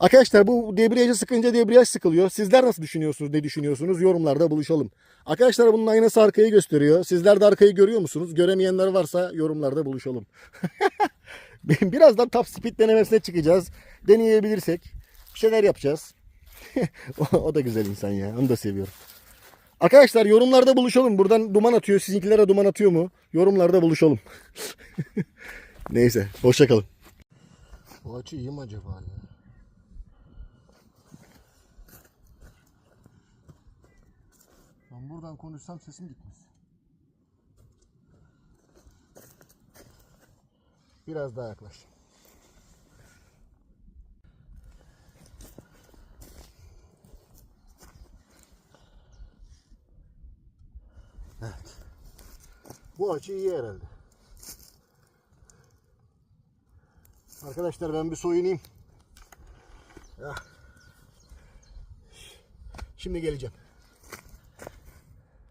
Arkadaşlar bu debriyajı sıkınca debriyaj sıkılıyor. Sizler nasıl düşünüyorsunuz? Ne düşünüyorsunuz? Yorumlarda buluşalım. Arkadaşlar bunun aynası arkayı gösteriyor. Sizler de arkayı görüyor musunuz? Göremeyenler varsa yorumlarda buluşalım. Birazdan top speed denemesine çıkacağız. Deneyebilirsek bir şeyler yapacağız. o, o da güzel insan ya. Onu da seviyorum. Arkadaşlar yorumlarda buluşalım. Buradan duman atıyor. Sizinkilere duman atıyor mu? Yorumlarda buluşalım. Neyse. Hoşça kalın. Bu açı iyi mi acaba ya? Ben buradan konuşsam sesim gitmez. Biraz daha yaklaş. Evet. Bu açı iyi herhalde. Arkadaşlar ben bir soyunayım. Ah. Şimdi geleceğim.